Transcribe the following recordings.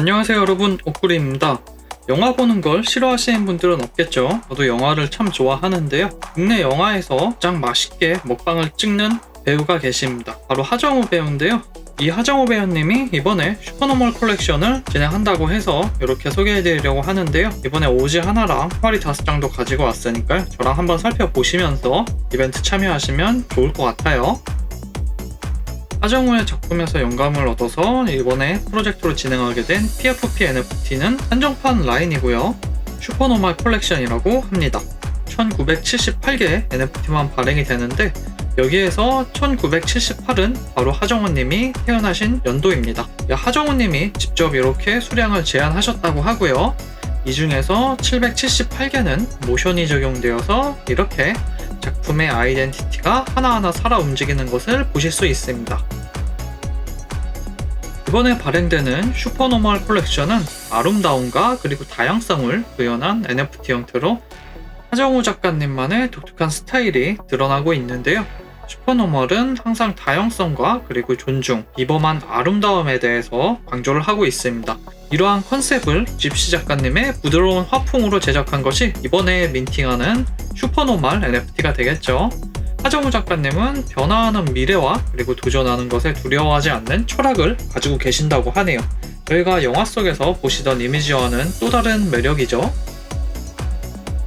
안녕하세요 여러분 옥구리입니다. 영화 보는 걸 싫어하시는 분들은 없겠죠. 저도 영화를 참 좋아하는데요. 국내 영화에서 가장 맛있게 먹방을 찍는 배우가 계십니다. 바로 하정우 배우인데요. 이 하정우 배우님이 이번에 슈퍼노멀 콜렉션을 진행한다고 해서 이렇게 소개해드리려고 하는데요. 이번에 오지 하나랑 파리 다섯 장도 가지고 왔으니까요. 저랑 한번 살펴보시면서 이벤트 참여하시면 좋을 것 같아요. 하정우의 작품에서 영감을 얻어서 이번에 프로젝트로 진행하게 된 PFP NFT는 한정판 라인이고요. 슈퍼노멀 콜렉션이라고 합니다. 1978개 NFT만 발행이 되는데 여기에서 1978은 바로 하정우님이 태어나신 연도입니다. 하정우님이 직접 이렇게 수량을 제안하셨다고 하고요. 이 중에서 778개는 모션이 적용되어서 이렇게 작품의 아이덴티티가 하나하나 살아 움직이는 것을 보실 수 있습니다. 이번에 발행되는 슈퍼노멀 콜렉션은 아름다움과 그리고 다양성을 구현한 NFT 형태로 하정우 작가님만의 독특한 스타일이 드러나고 있는데요. 슈퍼노멀은 항상 다양성과 그리고 존중, 비범한 아름다움에 대해서 강조를 하고 있습니다. 이러한 컨셉을 집시 작가님의 부드러운 화풍으로 제작한 것이 이번에 민팅하는 슈퍼노멀 NFT가 되겠죠. 하정우 작가님은 변화하는 미래와 그리고 도전하는 것에 두려워하지 않는 철학을 가지고 계신다고 하네요. 저희가 영화 속에서 보시던 이미지와는 또 다른 매력이죠.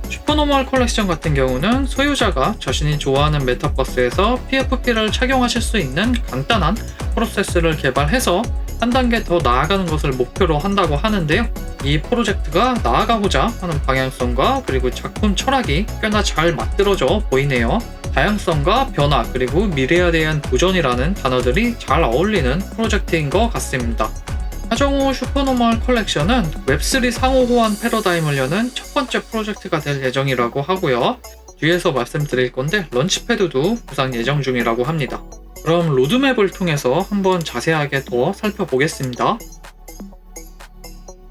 슈퍼노멀 컬렉션 같은 경우는 소유자가 자신이 좋아하는 메타버스에서 PFP를 착용하실 수 있는 간단한 프로세스를 개발해서 한 단계 더 나아가는 것을 목표로 한다고 하는데요. 이 프로젝트가 나아가고자 하는 방향성과 그리고 작품 철학이 꽤나 잘 맞들어져 보이네요. 다양성과 변화 그리고 미래에 대한 도전이라는 단어들이 잘 어울리는 프로젝트인 것 같습니다. 하정우 슈퍼노멀 컬렉션은 웹3 상호 호환 패러다임을 여는 첫 번째 프로젝트가 될 예정이라고 하고요. 뒤에서 말씀드릴 건데 런치패드도 부상 예정 중이라고 합니다. 그럼 로드맵을 통해서 한번 자세하게 더 살펴보겠습니다.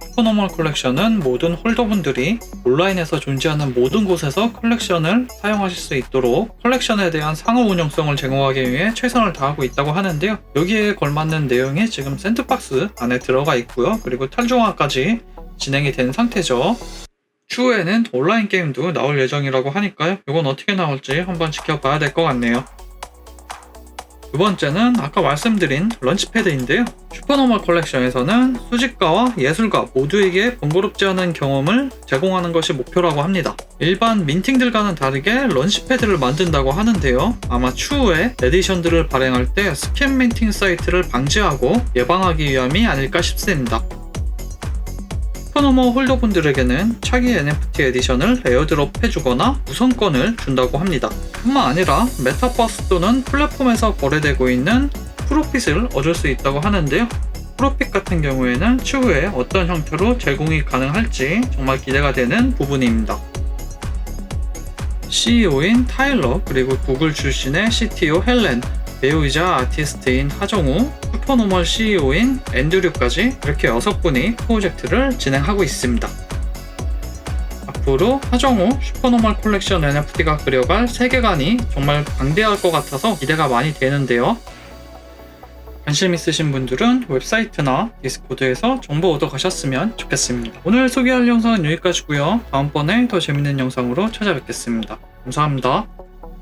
슈퍼노멀 컬렉션은 모든 홀더분들이 온라인에서 존재하는 모든 곳에서 컬렉션을 사용하실 수 있도록 컬렉션에 대한 상호 운영성을 제공하기 위해 최선을 다하고 있다고 하는데요. 여기에 걸맞는 내용이 지금 샌드박스 안에 들어가 있고요. 그리고 탈중화까지 진행이 된 상태죠. 추후에는 온라인 게임도 나올 예정이라고 하니까요. 이건 어떻게 나올지 한번 지켜봐야 될 것 같네요. 두 번째는 아까 말씀드린 런치패드인데요. 슈퍼노멀 컬렉션에서는 수집가와 예술가 모두에게 번거롭지 않은 경험을 제공하는 것이 목표라고 합니다. 일반 민팅들과는 다르게 런치패드를 만든다고 하는데요. 아마 추후에 에디션들을 발행할 때 스캔 민팅 사이트를 방지하고 예방하기 위함이 아닐까 싶습니다. 슈퍼노머 홀더분들에게는 차기 NFT 에디션을 에어드롭 해주거나 우선권을 준다고 합니다. 뿐만 아니라 메타버스 또는 플랫폼에서 거래되고 있는 프로핏을 얻을 수 있다고 하는데요. 프로핏 같은 경우에는 추후에 어떤 형태로 제공이 가능할지 정말 기대가 되는 부분입니다. CEO인 타일러 그리고 구글 출신의 CTO 헬렌 배우이자 아티스트인 하정우, 슈퍼노멀 CEO인 앤드류까지 이렇게 6분이 프로젝트를 진행하고 있습니다. 앞으로 하정우 슈퍼노멀 콜렉션 NFT가 그려갈 세계관이 정말 방대할 것 같아서 기대가 많이 되는데요. 관심 있으신 분들은 웹사이트나 디스코드에서 정보 얻어 가셨으면 좋겠습니다. 오늘 소개할 영상은 여기까지고요. 다음번에 더 재밌는 영상으로 찾아뵙겠습니다. 감사합니다.